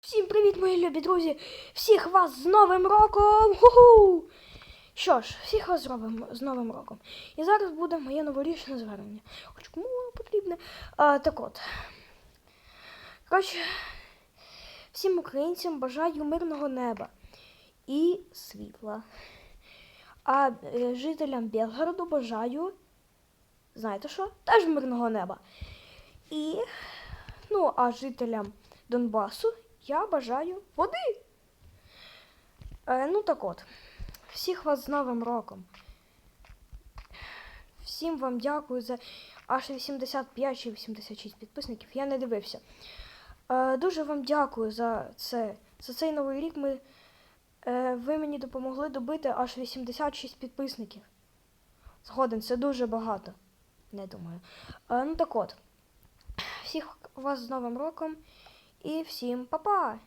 Всім привіт, мої любі друзі! Всіх вас з Новим роком! Ху-ху! Що ж, всіх вас з Новим, з Новим роком. І зараз буде моє новорічне звернення. Хоч кому воно потрібне. А, так от. Коротше, всім українцям бажаю мирного неба і світла. А е, жителям Белгороду бажаю, знаєте що? Теж мирного неба. І, ну, а жителям Донбасу я бажаю води. Е, ну так от, всіх вас з Новим роком. Всім вам дякую за аж 85 чи 86 підписників. Я не дивився. Е, дуже вам дякую за це. За цей новий рік ми, е, ви мені допомогли добити аж 86 підписників. Згоден, це дуже багато. Не думаю. Е, ну так от. Всіх вас з Новим роком і всім па-па!